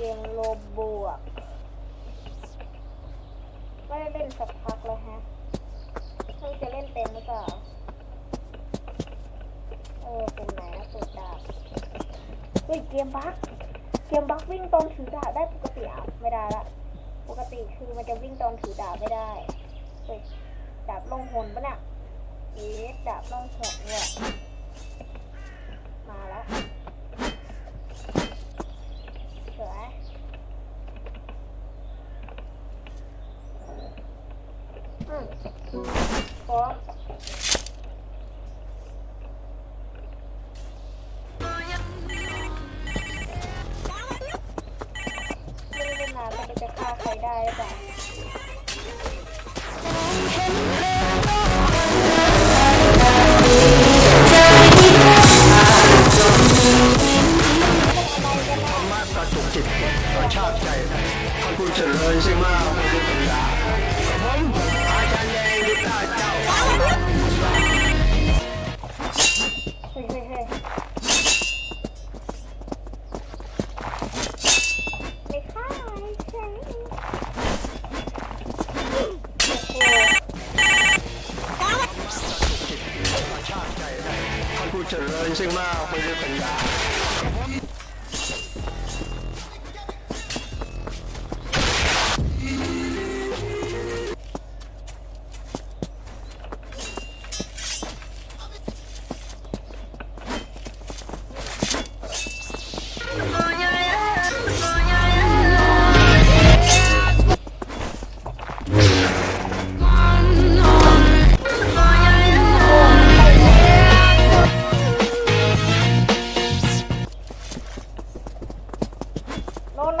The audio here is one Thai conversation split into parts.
กมโลบวก ไม่ได้เล่นสักพักแล้วฮะเพิ่งจะเล่นเป็นหรือเปล่า เออเป็นไหนนะเปิดดาบเฮ้ยเกมบั๊กเกมบั๊กวิ่งตอนถือดาบได้ปกติอะไม่ได้ละปกติคือมันจะวิ่งตอนถือดาบไม่ได้เฮ้ยดาบลงหนปะเนี่ยเอ๊ดาบลงหนเนี่ยมาแล้วสวยอืม พร้อมไม่ได้เล่นนานมันจะฆ่าใครได้หรือเปล่ามาตราจุกจิตกระชากใจท่านผู้เจริญสิมาไม่ได้ปัญญาผมอาจารย์แดงดิตาจ้า โนโน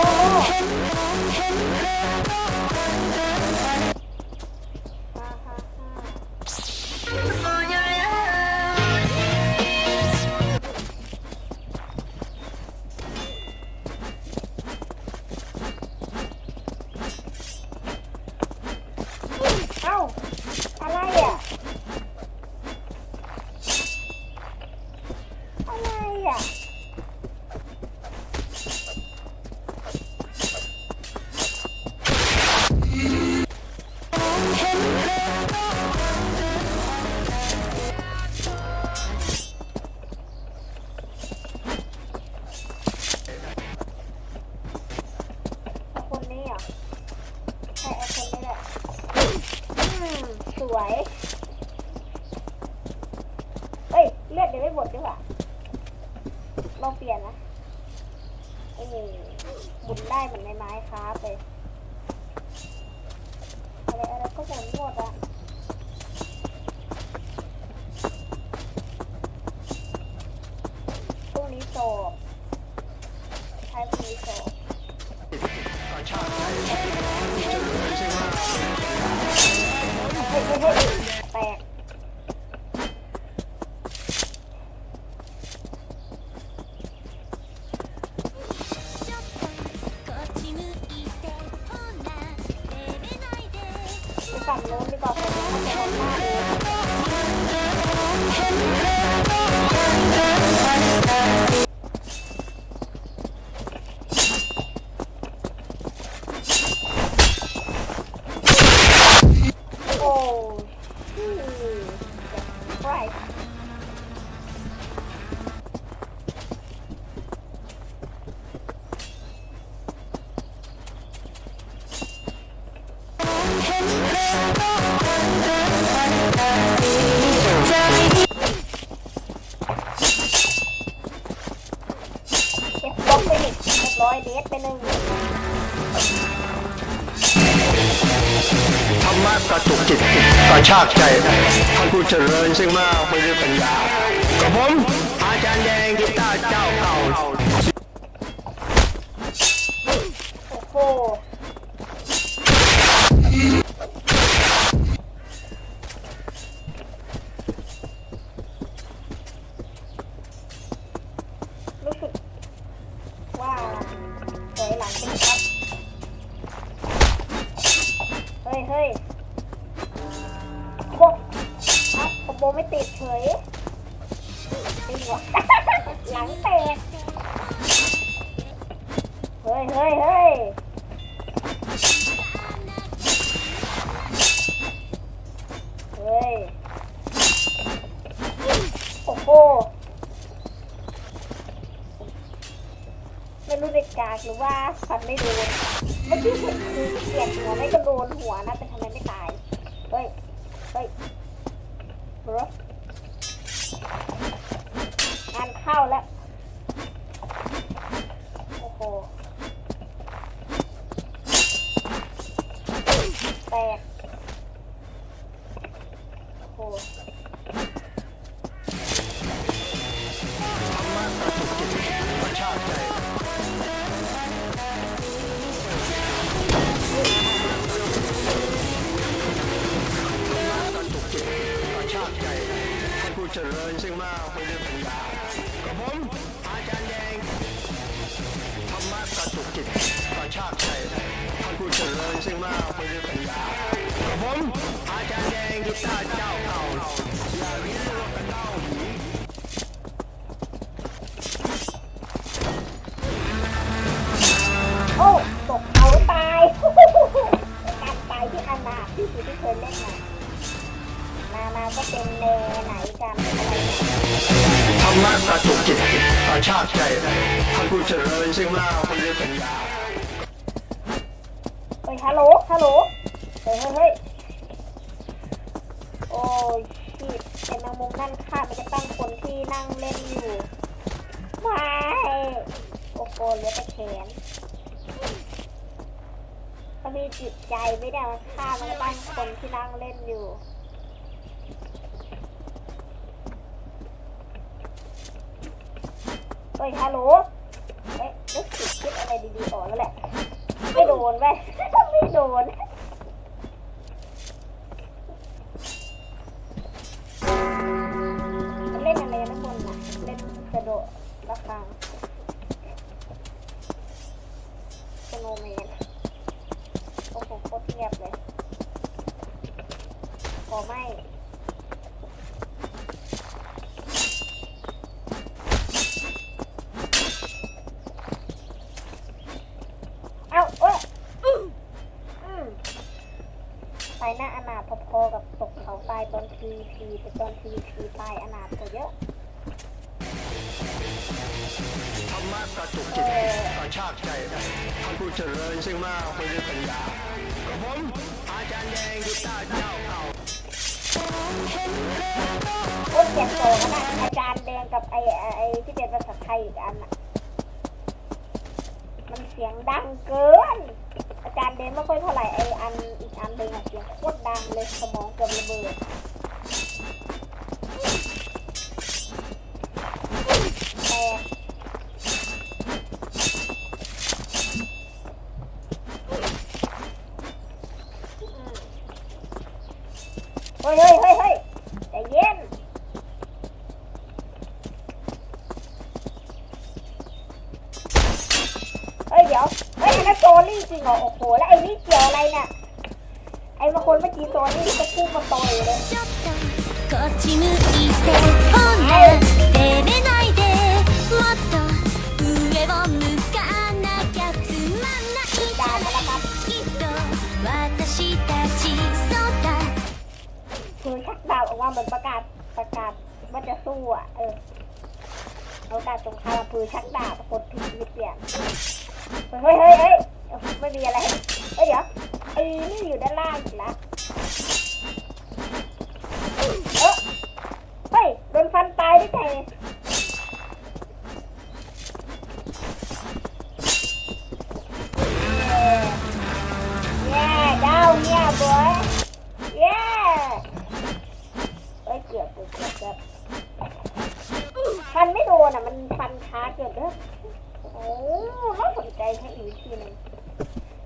วย ฝั่งโน้นดีกว่า กระชากใจท่านผู้เจริญสิมากไม่ได้ปัญญากับผมอาจารย์แดงดิต้าเจ้าเก่าโอ้โหรู้สึกว่าถอยหลังเป็นครับเฮ้ยเฮ้ย ไม่ติดเฉยจริงวหลังแตกเฮ้ยเฮ้ยเฮ้ยเฮ้ย โอ้โห ไม่รู้เด็กกากหรือว่าฟันไม่โดนเมื่อกี้เห็นคือเปลี่ยนหัวไม่ก็โดนหัวนะแต่ทำไมไม่ตาย เฮ้ย เฮ้ย รสงานเข้าแล้ว โอ้โห แตก กับผมอาจารย์แดงกีตาร์เจ้าเก่าอย่าลิ้นลวกกันเล่าหนีโอ้ตกเขาตายการตายที่อันดาที่สุดที่เคยเล่นมา มา มาก็เป็นเนไหนกันอะไรธรรมะกระตุกจิตประชาติใจท่านผู้เจริญซึ่งมาเป็นเรื่องปัญญา ฮ้ยฮัลโหลฮัลโหลเฮ้ยเฮ้ยเฮ้ยโอ้ยชีดไอ้แมงมุมนั่นฆ่ามันจะตั้งคนที่นั่งเล่นอยู่ไม่โอ้โหเลือแต่แขนมันมีจิตใจไม่ได้มันฆ่ามันก็ตั้งคนที่นั่งเล่นอยู่เฮ้ยฮัลโหลเอ๊ะนึกคิดคิดอะไรดีๆออกแล้วแหละไม่โดนเว้ย ไม่โดนเล่นอะไรนะคนน่ะ เล่นกระโดดระฆังสโนว์แมนโอ้โหโคตรเงียบเลยขอไม่ เอาเอ้ยอืมตาย หน้าอนาถพอๆกับตกเขาตายตอนทีพีแต่ตอนทีพีตายอนาถกว่าเยอะธรรมะกระตุกจิตประชาใจท่านผู้เจริญซึ่งมาเป็นเรื่ปัญญากับผมอาจารย์แดงกีตาร์เจ้าเก่าโอ้ยเจ็บโตกันะอาจารย์แดงกับไอ้ไอ้ไอ้ที่เป็นภาษาไทยอีกอันน่ะมันเสียงดังเกิน อาจารย์แดงไม่ค่อยเท่าไหร่ไอ้อันอีกอันหนึ่งอะเสียงโคตรดังเลยสมองเกือบระเบิดแต่เฮ้ยเฮ้ยเฮ้ยเฮ้ยใจเย็น เฮ้ยเดี๋ยว เฮ้ยอันนั้นโซลี่ จริงเหรอ โอ้โห แล้วไอ้นี่เกี่ยวอะไรเนี่ย ไอ้บางคนเมื่อกี้โซลี่ก็พุ่งมาต่อยเลย ちょっとこっち向いてほら照れないでもっと上を向かなきゃつまんない จานมาแล้วครับ きっと私たちそうだ คือชักดาบออกมาเหมือนประกาศประกาศว่าจะสู้อ่ะ เออโอกาสสงครามคือชักดาบกดผิดชีวิตเปลี่ยน เฮ้ยเฮ้ยเฮ้ยไม่มีอะไร เฮ้ยเดี๋ยวไอ้นี่อยู่ด้านล่างอีกแล้ว ใจให้อีกวิธีหนึ่ง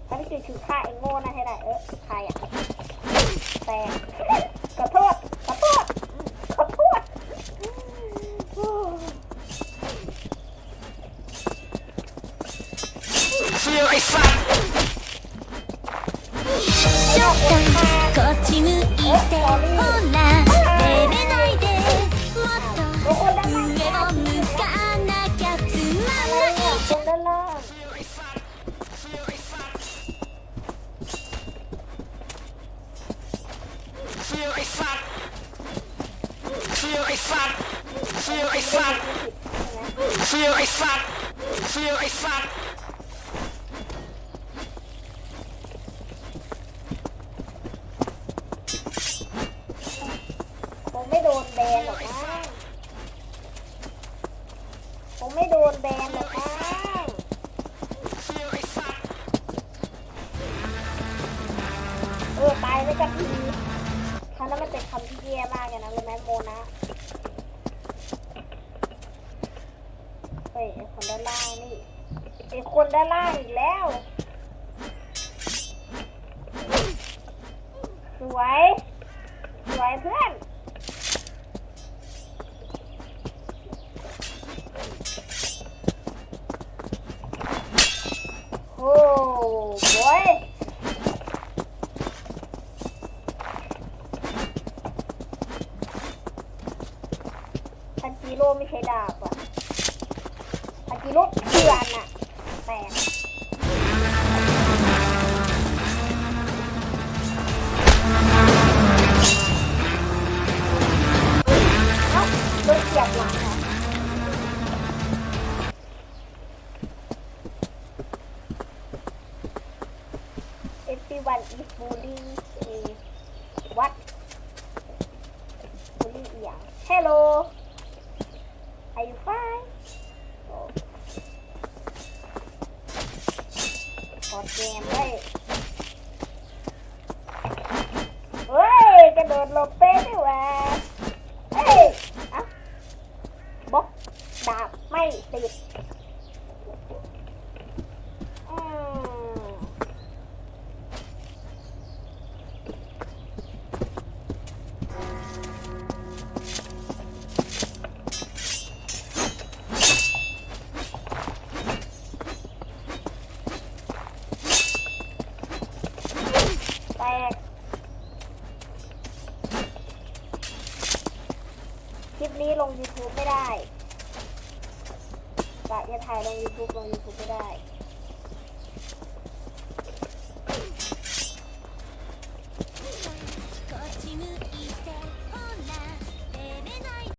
ถ้าที่คือคือฆ่าไอ้โง่นั่นให้ได้ เออใครอะแต่ นแบนหรอกมั้งคงไม่โดนแบนหรอกมั้งเสียวไอ้สัตว์เออตายไปกันทีคำนั้นมันเป็นคำที่แย่มากเลยนะรู้ไหมโมนะเฮ้ยคนด้านล่างนี่ไอคนด้านล่างอีกแล้ว สวย สวยเพื่อน โอ้บอย โร่ไม่ใช่ดาบอะทันจิโร่เถื่อนอะแตกเอ้าโดนเสียบหลังอะ everyone is bullying me what bullying อียง hello Bye. Bye. นี้ลง YouTube ไม่ได้จะจะถ่ายลง YouTube ลง YouTube ไม่ได้